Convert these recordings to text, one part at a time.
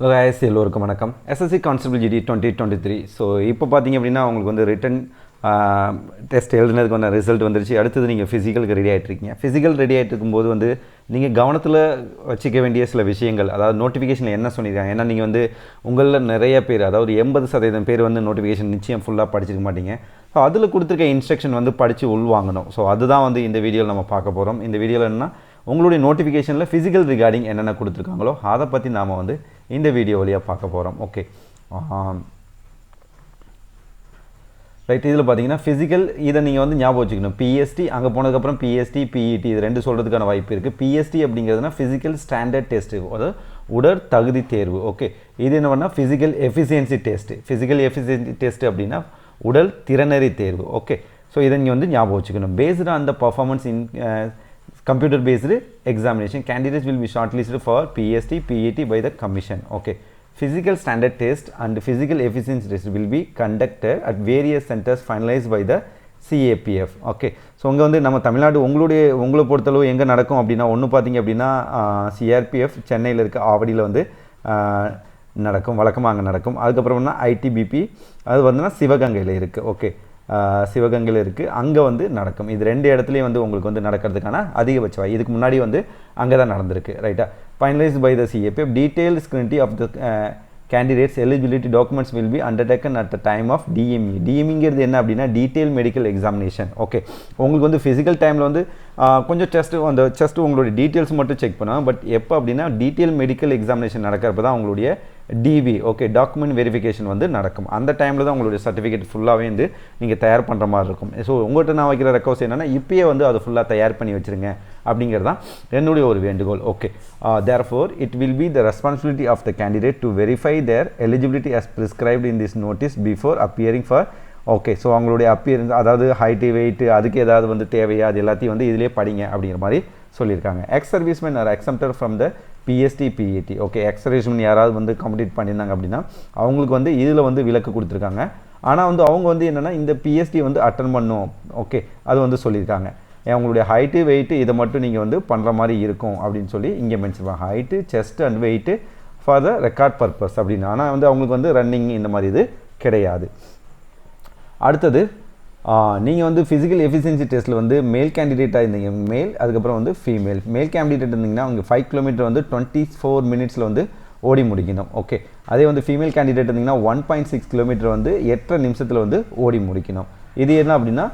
Hello ஐஎஸ் எல்லோருக்கும் வணக்கம். SSC constable GD twenty twenty three so இப்போ பார்த்தீங்க அப்படின்னா உங்களுக்கு வந்து ரிட்டன் டெஸ்ட் எழுதுனதுக்கு வந்து ரிசல்ட் வந்துருச்சு. அடுத்தது நீங்கள் ஃபிசிக்கலுக்கு ரெடி ஆகிட்ருக்கீங்க ஃபிசிக்கல் ரெடி ஆகிட்டு இருக்கும்போது வந்து நீங்கள் கவனத்தில் வச்சுக்க வேண்டிய சில விஷயங்கள் அதாவது நோட்டிஃபிகேஷனில் என்ன சொல்லியிருக்காங்க? ஏன்னா நீங்கள் வந்து உங்களில் நிறைய பேர் அதாவது எண்பது சதவீதம் பேர் வந்து நோட்டிஃபிகேஷன் நிச்சயம் ஃபுல்லாக படிச்சிருக்க மாட்டீங்க. ஸோ அதில் கொடுத்துருக்க இன்ஸ்ட்ரக்ஷன் வந்து படித்து உள்வாங்கணும். ஸோ அதுதான் வந்து இந்த வீடியோவில் நம்ம பார்க்க போகிறோம் இந்த வீடியோவில் என்ன உங்களுடைய நோட்டிஃபிகேஷனில் ஃபிசிக்கல் ரிகார்டிங் என்னென்ன கொடுத்துருக்காங்களோ அதை பற்றி நாம் வந்து இந்த வீடியோ வழியாக பார்க்க போகிறோம் ஓகே ரைட் இதில் பார்த்தீங்கன்னா ஃபிசிக்கல் இதை நீங்கள் வந்து ஞாபகம் வச்சுக்கணும். பிஎஸ்டி அங்கே போனதுக்கப்புறம் பிஎஸ்டி பிஇடி இது ரெண்டு சொல்கிறதுக்கான வாய்ப்பு இருக்குது பிஎஸ்டி அப்படிங்கிறதுனா ஃபிசிக்கல் ஸ்டாண்டர்ட் டெஸ்ட்டு அதாவது உடற் தகுதி தேர்வு. ஓகே இது என்ன பண்ணால் physical efficiency test physical efficiency test அப்படின்னா உடல் திறனறி தேர்வு. ஓகே ஸோ இதை நீங்கள் வந்து ஞாபகம் வச்சுக்கணும். பேஸ்டு அந்த the performance in computer based examination candidates will be shortlisted for PST PET by the commission okay physical standard test and physical efficiency test will be conducted at various centers finalized by the CAPF okay so இங்கே வந்து நம்ம தமிழ்நாடு உங்களுடைய உங்களை பொறுத்தளவு எங்கே நடக்கும் அப்படின்னா ஒன்று பார்த்தீங்க அப்படின்னா சிஆர்பிஎஃப் சென்னையில் இருக்க ஆவடியில் வந்து நடக்கும் வழக்கமாக அங்கே நடக்கும் அதுக்கப்புறம்னா ஐடிபிபி அது வந்துன்னா சிவகங்கையில் இருக்குது ஓகே சிவகங்கையில் இருக்குது அங்கே வந்து நடக்கும். இது ரெண்டு இடத்துலையும் வந்து உங்களுக்கு வந்து நடக்கிறதுக்கான அதிகபட்ச வாய் இதுக்கு முன்னாடி வந்து அங்கே தான் நடந்திருக்கு ரைட்டா finalize by the CAP detail scrutiny of the candidates eligibility documents will be undertaken at the time of DME டிஎம்இங்கிறது என்ன அப்படின்னா டீட்டெயில் மெடிக்கல் எக்ஸாமினேஷன் ஓகே உங்களுக்கு வந்து ஃபிசிக்கல் டைமில் வந்து கொஞ்சம் டெஸ்ட்டு அந்த செஸ்ட்டு உங்களுடைய டீட்டெயில்ஸ் மட்டும் செக் பண்ணுவாங்க. பட் எப்போ அப்படின்னா டீட்டெயில் மெடிக்கல் எக்ஸாமினேஷன் நடக்கிறப்ப தான் உங்களுடைய டிவி ஓகே டாக்குமெண்ட் வெரிஃபிகேஷன் வந்து நடக்கும். அந்த டைமில் தான் உங்களுடைய சர்டிஃபிகேட் ஃபுல்லாகவே வந்து நீங்கள் தயார் பண்ணுற மாதிரி இருக்கும். ஸோ உங்கள்கிட்ட நான் வைக்கிற ரெக்வஸ்ட் என்னென்னா இப்போயே வந்து அதை ஃபுல்லாக தயார் பண்ணி வச்சுருங்க அப்படிங்கிறது தான் என்னுடைய ஒரு வேண்டுகோள். Okay therefore it will be the responsibility of the candidate to verify their eligibility as prescribed in this notice before appearing for okay so அவங்களுடைய அப்பியரன்ஸ் அதாவது ஹைட்டு வெயிட்டு அதுக்கு ஏதாவது வந்து தேவையா அது எல்லாத்தையும் வந்து இதிலே படிங்க அப்படிங்கிற மாதிரி சொல்லியிருக்காங்க. Ex serviceman are exempted from the PST PET okay எக்ஸ்ரேஷன் யாராவது வந்து கம்ப்ளீட் பண்ணியிருந்தாங்க அப்படின்னா அவங்களுக்கு வந்து இதில் வந்து விலக்கு கொடுத்துருக்காங்க. ஆனால் வந்து அவங்க வந்து என்னென்னா இந்த பிஎஸ்டி வந்து அட்டன் பண்ணும் ஓகே அது வந்து சொல்லியிருக்காங்க. அவங்களுடைய ஹைட்டு வெயிட்டு இதை மட்டும் நீங்கள் வந்து பண்ணுற மாதிரி இருக்கும் அப்படின்னு சொல்லி இங்கே mention height chest and weight for the record purpose அப்படின்னு. ஆனால் வந்து அவங்களுக்கு வந்து ரன்னிங் இந்த மாதிரி இது கிடையாது. அடுத்தது நீங்கள் வந்து ஃபிசிக்கல் எஃபிஷியன்சி டெஸ்ட்டில் வந்து மேல் கேண்டிடேட்டாக இருந்தீங்க. மேல் அதுக்கப்புறம் வந்து ஃபீமேல் மேல் கேண்டிடேட் இருந்தீங்கன்னா அவங்க ஃபைவ் கிலோமீட்டர் வந்து டுவெண்ட்டி ஃபோர் மினிட்ஸில் வந்து ஓடி முடிக்கணும். ஓகே அதே வந்து ஃபீமேல் கேண்டிடேட் இருந்தீங்கன்னா ஒன் பாயிண்ட் சிக்ஸ் கிலோமீட்டர் வந்து எட்டரை நிமிஷத்தில் வந்து ஓடி முடிக்கணும். இது என்ன அப்படின்னா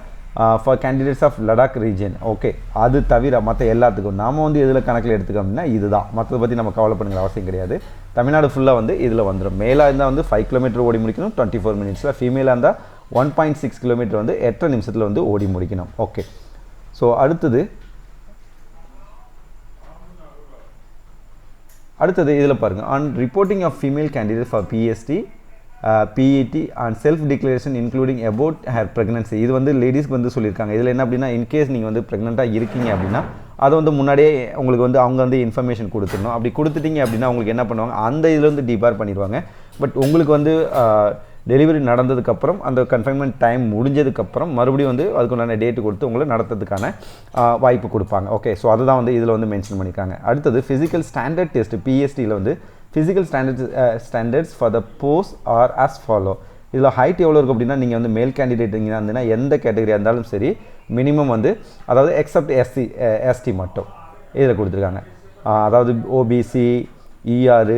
for candidates of Ladakh region okay அது தவிர மற்ற எல்லாத்துக்கும் நாம் வந்து இதில் கணக்கில் எடுத்துக்கோம் அப்படின்னா இதுதான். மற்றதை பற்றி நம்ம கவலைப்படுங்கிற அவசியம் கிடையாது. தமிழ்நாடு ஃபுல்லாக வந்து இதில் வந்துடும் மேலாக இருந்தால் வந்து ஃபைவ் கிலோமீட்டர் ஓடி முடிக்கணும் டுவெண்ட்டி ஃபோர் மினிட்ஸில் ஃபீமேலாக இருந்தால் ஒன் பாயிண்ட் சிக்ஸ் கிலோமீட்டர் வந்து எட்டரை நிமிஷத்தில் வந்து ஓடி முடிக்கணும். ஓகே ஸோ அடுத்தது அடுத்தது இதில் பாருங்கள் on reporting of female candidate for PST PET and self declaration including about her pregnancy இது வந்து லேடிஸ்க்கு வந்து சொல்லியிருக்காங்க. இதில் என்ன அப்படின்னா இன்கேஸ் நீங்கள் வந்து ப்ரெக்னெண்ட்டாக இருக்கீங்க அப்படின்னா அதை வந்து முன்னாடியே உங்களுக்கு வந்து அவங்க வந்து இன்ஃபர்மேஷன் கொடுத்துடணும். அப்படி கொடுத்துட்டீங்க அப்படின்னா உங்களுக்கு என்ன பண்ணுவாங்க? அந்த இதில் வந்து டிபார் பண்ணிடுவாங்க. பட் உங்களுக்கு வந்து uh, டெலிவரி நடந்ததுக்கப்புறம் அந்த கன்ஃபைன்மெண்ட் டைம் முடிஞ்சதுக்கப்புறம் மறுபடியும் வந்து அதுக்குண்டான டேட்டு கொடுத்து உங்களை நடத்துறதுக்கான வாய்ப்பு கொடுப்பாங்க. ஓகே ஸோ அதுதான் வந்து இதில் வந்து மென்ஷன் பண்ணியிருக்காங்க. அடுத்தது ஃபிசிக்கல் ஸ்டாண்டர்ட் டெஸ்ட் பிஎஸ்டியில் வந்து physical standards standards for the posts are as follow இதில் ஹைட் எவ்வளோ இருக்குது அப்படின்னா நீங்கள் வந்து மேல் கேண்டிடேட் நீங்கள் இருந்தீங்கன்னா எந்த கேட்டகரியாக இருந்தாலும் சரி மினிமம் வந்து அதாவது எக்ஸப்ட் எஸ்சி எஸ்டி மட்டும். இதில் கொடுத்துருக்காங்க. அதாவது ஓபிசி இஆர்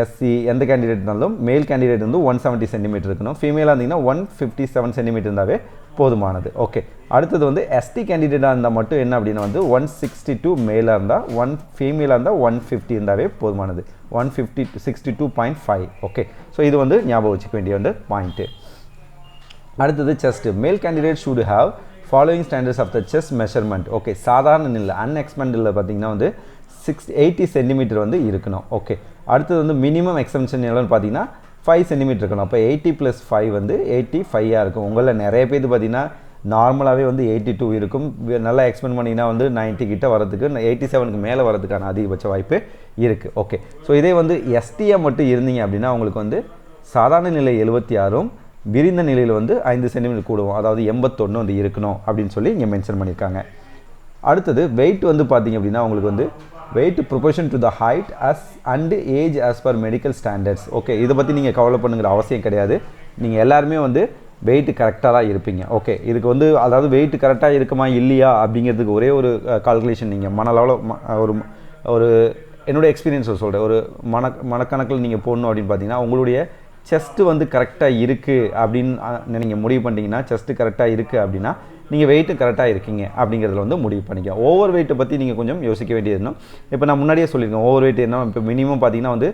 எஸ்சி எந்த கேண்டிடேட் இருந்தாலும் மேல் கேண்டிடேட் வந்து ஒன் செவன்ட்டி சென்டிமீட்டர் இருக்கணும். ஃபீமேலாக இருந்தீங்கன்னா ஒன் ஃபிஃப்டி செவன் சென்டிமீட்டர் இருந்தாவே போதுமானது. ஓகே அடுத்தது வந்து எஸ்டி கேண்டிடேட்டாக இருந்தால் மட்டும் என்ன அப்படின்னா வந்து ஒன் சிக்ஸ்டி டூ மேலாக இருந்தால் ஒன் ஃபீமேலாக இருந்தால் ஒன் ஃபிஃப்டி இருந்தாவே போதுமானது. One fifty sixty two point five okay so இது வந்து ஞாபகம் வச்சுக்க வேண்டிய வந்து பாயிண்ட்டு அடுத்தது chest male candidate should have following standards of the chest measurement okay சாதாரண நிலை அன்எக்ஸ்பெண்டில் பார்த்தீங்கன்னா வந்து சிக்ஸ் எயிட்டி சென்டிமீட்டர் வந்து இருக்கணும். ஓகே அடுத்தது வந்து மினிமம் எக்ஸ்பென்ஷன் எவ்வளோன்னு பார்த்தீங்கன்னா ஃபைவ் சென்டிமீட்டர் இருக்கணும். அப்போ எயிட்டி ப்ளஸ் ஃபைவ் வந்து எயிட்டி ஃபைவாக இருக்கும். உங்களில் நிறைய பேர் பார்த்தீங்கன்னா நார்மலாகவே வந்து எயிட்டி டூ இருக்கும். நல்லா எக்ஸ்பெண்ட் பண்ணிங்கன்னா வந்து நைன்ட்டி கிட்ட வரதுக்கு எயிட்டி செவனுக்கு மேலே வரதுக்கான அதிகபட்ச வாய்ப்பு இருக்குது ஓகே ஸோ இதே வந்து எஸ்டியாக மட்டும் இருந்தீங்க அப்படின்னா உங்களுக்கு வந்து சாதாரண நிலை எழுபத்தி ஆறும் விரிந்த நிலையில் வந்து ஐந்து சென்டிமீட்டர் கூடுவோம். அதாவது எண்பத்தொன்று வந்து இருக்கணும் அப்படின்னு சொல்லி இங்கே மென்ஷன் பண்ணியிருக்காங்க. அடுத்தது வெயிட் வந்து பார்த்தீங்க அப்படின்னா உங்களுக்கு வந்து weight proportion to the height as and age as per medical standards okay இதை பற்றி நீங்கள் கவலை பண்ணுங்கிற அவசியம் கிடையாது. நீங்கள் எல்லாருமே வந்து வெயிட் கரெக்டாக தான் இருப்பீங்க. ஓகே இதுக்கு வந்து அதாவது வெயிட் கரெக்டாக இருக்குமா இல்லையா அப்படிங்கிறதுக்கு ஒரே ஒரு கால்குலேஷன் நீங்கள் மனளவில் ம- ஒரு ஒரு என்னோட எக்ஸ்பீரியன்ஸை சொல்கிறேன் ஒரு மன மனக்கணக்கில் நீங்கள் போடணும் அப்படின்னு பார்த்தீங்கன்னா உங்களுடைய செஸ்ட்டு வந்து கரெக்டாக இருக்குது அப்படின்னு நீங்கள் முடிவு பண்ணிட்டீங்கன்னா செஸ்ட்டு கரெக்டாக இருக்குது அப்படின்னா நீங்கள் வெயிட்டு கரெக்டாக இருக்கீங்க அப்படிங்கிறதுல வந்து முடிவு பண்ணிக்க. ஓவர் வெயிட்டை பற்றி நீங்கள் கொஞ்சம் யோசிக்க வேண்டியது இப்போ நான் முன்னாடியே சொல்லியிருக்கேன் ஓவர் வெயிட் என்ன இப்போ மினிமம் பார்த்தீங்கன்னா வந்து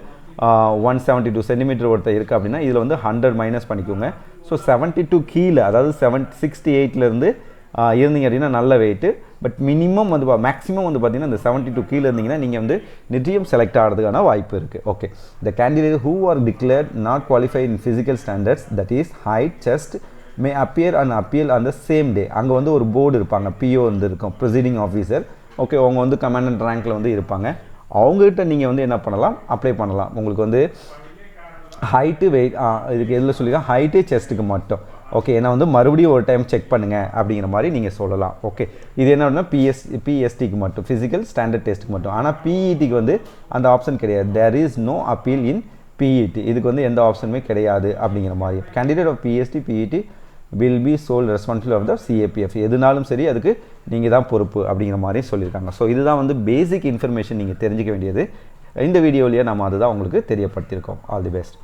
ஒன் செவன்ட்டி டூ சென்டிமீட்டர் ஒருத்தர் இருக்குது அப்படின்னா இதில் வந்து ஹண்ட்ரட் மைனஸ் பண்ணிக்கோங்க. ஸோ செவன்ட்டி டூ கீழே அதாவது செவன் சிக்ஸ்டி எயிட்லேருந்து இருந்தீங்க அப்படின்னா நல்ல வெயிட்டு பட் மினிமம் வந்து மேக்ஸிமம் வந்து பார்த்தீங்கன்னா இந்த செவன்ட்டி டூ கீழே இருந்தீங்கன்னா நீங்கள் வந்து நிச்சயம் செலக்ட் ஆகிறதுக்கான வாய்ப்பு இருக்குது okay the candidate who are declared not qualify in physical standards that is height chest may appear and appeal அந்த சேம் டே அங்கே வந்து ஒரு போர்டு இருப்பாங்க. பிஓ வந்து இருக்கும். ப்ரொசீடிங் ஆஃபீஸர் ஓகே அவங்க வந்து கமாண்டன்ட் ரேங்க்கில் வந்து இருப்பாங்க. அவங்ககிட்ட நீங்கள் வந்து என்ன பண்ணலாம்? அப்ளை பண்ணலாம். உங்களுக்கு வந்து ஹைட்டு வெயிட் இதுக்கு எதில் சொல்லியிருக்கேன் ஹைட்டு செஸ்ட்டுக்கு மட்டும். ஓகே ஏன்னா வந்து மறுபடியும் ஒரு டைம் செக் பண்ணுங்கள் அப்படிங்கிற மாதிரி நீங்கள் சொல்லலாம். ஓகே இது என்ன பிஎஸ் பிஎஸ்டிக்கு மட்டும் ஃபிசிக்கல் ஸ்டாண்டர்ட் டெஸ்ட்டுக்கு மட்டும். ஆனால் பிஇடிக்கு வந்து அந்த ஆப்ஷன் கிடையாது. There is no appeal in PET இதுக்கு வந்து எந்த ஆப்ஷனுமே கிடையாது அப்படிங்கிற மாதிரி. Candidate of PST PET will be sole responsible of the CAPF எதுனாலும் சரி அதுக்கு நீங்கள் தான் பொறுப்பு அப்படிங்கிற மாதிரி சொல்லியிருக்காங்க. ஸோ இதுதான் வந்து பேசிக் இன்ஃபர்மேஷன் நீங்கள் தெரிஞ்சுக்க வேண்டியது. இந்த வீடியோவிலேயே நம்ம அதுதான் உங்களுக்கு தெரியப்படுத்தியிருக்கோம். All the best